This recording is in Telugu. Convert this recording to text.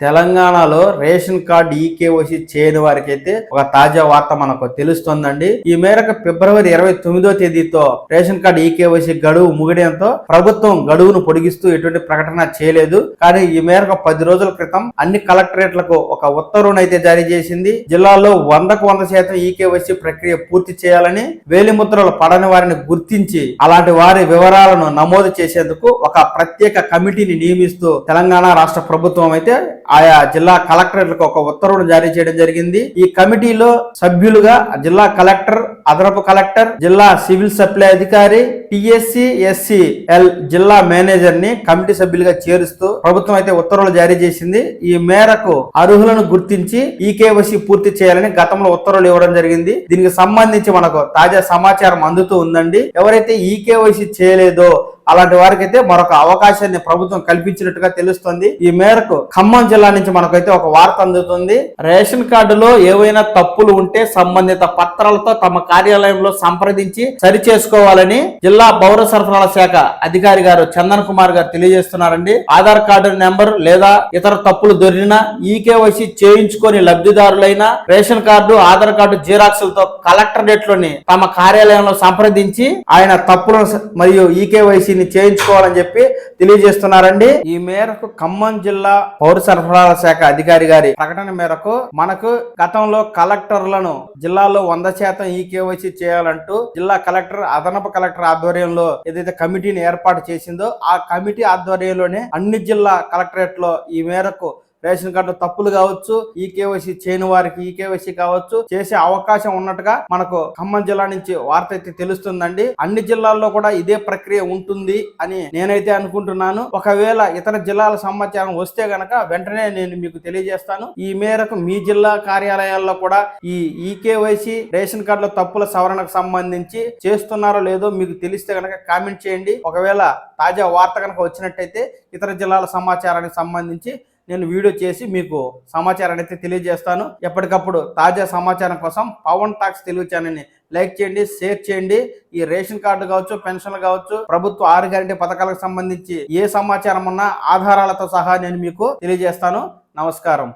తెలంగాణలో రేషన్ కార్డు ఈకేవైసీ చేయని వారికి అయితే ఒక తాజా వార్త మనకు తెలుస్తోందండి. ఈ మేరకు ఫిబ్రవరి ఇరవై తొమ్మిదో తేదీతో రేషన్ కార్డు ఈకేవైసీ గడువు ముగిడంతో ప్రభుత్వం గడువును పొడిగిస్తూ ఎటువంటి ప్రకటన చేయలేదు. కానీ ఈ మేరకు పది రోజుల క్రితం అన్ని కలెక్టరేట్లకు ఒక ఉత్తర్వును అయితే జారీ చేసింది. జిల్లాలో వందకు వంద శాతం ఈకేవైసీ ప్రక్రియ పూర్తి చేయాలని వేలిముద్రలు పడని వారిని గుర్తించి అలాంటి వారి వివరాలను నమోదు చేసేందుకు ఒక ప్రత్యేక కమిటీని నియమిస్తూ తెలంగాణ రాష్ట్ర ప్రభుత్వం అయితే ఆయా జిల్లా కలెక్టర్లకు ఒక ఉత్తర్వును జారీ చేయడం జరిగింది. ఈ కమిటీలో సభ్యులుగా జిల్లా కలెక్టర్ అదనపు కలెక్టర్ జిల్లా సివిల్ సప్లై అధికారి టిఎస్సి ఎస్సి ఎల్ జిల్లా మేనేజర్ని కమిటీ సభ్యులుగా చేరుస్తూ ప్రభుత్వం అయితే ఉత్తర్వులు జారీ చేసింది. ఈ మేరకు అర్హులను గుర్తించి ఈకేవసి పూర్తి చేయాలని గతంలో ఉత్తర్వులు ఇవ్వడం జరిగింది. దీనికి సంబంధించి మనకు తాజా సమాచారం అందుతూ ఉందండి. ఎవరైతే ఈకేవైసీ చేయలేదో అలాంటి వారికి అయితే మరొక అవకాశాన్ని ప్రభుత్వం కల్పించినట్టుగా తెలుస్తుంది. ఈ మేరకు ఖమ్మం జిల్లా నుంచి మనకైతే ఒక వార్త అందుతుంది. రేషన్ కార్డులో ఏవైనా తప్పులు ఉంటే సంబంధిత పత్రాలతో తమ కార్యాలయంలో సంప్రదించి సరి చేసుకోవాలని జిల్లా పౌర సరఫరాల శాఖ అధికారి గారు చందన్ కుమార్ గారు తెలియజేస్తున్నారండి. ఆధార్ కార్డు నెంబర్ లేదా ఇతర తప్పులు దొరికినా ఈకేవైసీ చేయించుకొని లబ్ధిదారులైన రేషన్ కార్డు ఆధార్ కార్డు జిరాక్స్లతో కలెక్టరేట్లోని తమ కార్యాలయంలో సంప్రదించి ఆయన తప్పులను మరియు ఈకేవైసీని చేయించుకోవాలని చెప్పి తెలియజేస్తున్నారండి. ఈ మేరకు ఖమ్మం జిల్లా పౌర సరఫరాల శాఖ అధికారి గారి ప్రకటన మేరకు మనకు గతంలో కలెక్టర్లను జిల్లాలో వంద శాతం ఈకేవైసీ చేయాలంటూ జిల్లా కలెక్టర్ అదనపు కలెక్టర్ ఆధ్వర్యంలో ఏదైతే కమిటీని ఏర్పాటు చేసిందో ఆ కమిటీ ఆధ్వర్యంలోనే అన్ని జిల్లా కలెక్టరేట్లో ఈ మేరకు రేషన్ కార్డు తప్పులు కావచ్చు ఈ కేవైసీ చేయని వారికి ఈ కేవైసీ కావచ్చు చేసే అవకాశం ఉన్నట్టుగా మనకు ఖమ్మం జిల్లా నుంచి వార్త అయితే తెలుస్తుందండి. అన్ని జిల్లాల్లో కూడా ఇదే ప్రక్రియ ఉంటుంది అని నేనైతే అనుకుంటున్నాను. ఒకవేళ ఇతర జిల్లాల సమాచారం వస్తే గనక వెంటనే నేను మీకు తెలియజేస్తాను. ఈ మేరకు మీ జిల్లా కార్యాలయాల్లో కూడా ఈ ఈకేవైసీ రేషన్ కార్డుల తప్పుల సవరణకు సంబంధించి చేస్తున్నారో లేదో మీకు తెలిస్తే గనక కామెంట్ చేయండి. ఒకవేళ తాజా వార్త కనుక వచ్చినట్టయితే ఇతర జిల్లాల సమాచారానికి సంబంధించి నేను వీడియో చేసి మీకు సమాచారాన్ని అయితే తెలియజేస్తాను. ఎప్పటికప్పుడు తాజా సమాచారం కోసం పవన్ టాక్స్ తెలుగు ఛానల్ని లైక్ చేయండి షేర్ చేయండి. ఈ రేషన్ కార్డు కావచ్చు పెన్షన్లు కావచ్చు ప్రభుత్వ ఆరు గ్యారంటీ పథకాలకు సంబంధించి ఏ సమాచారం ఉన్నా ఆధారాలతో సహా నేను మీకు తెలియజేస్తాను. నమస్కారం.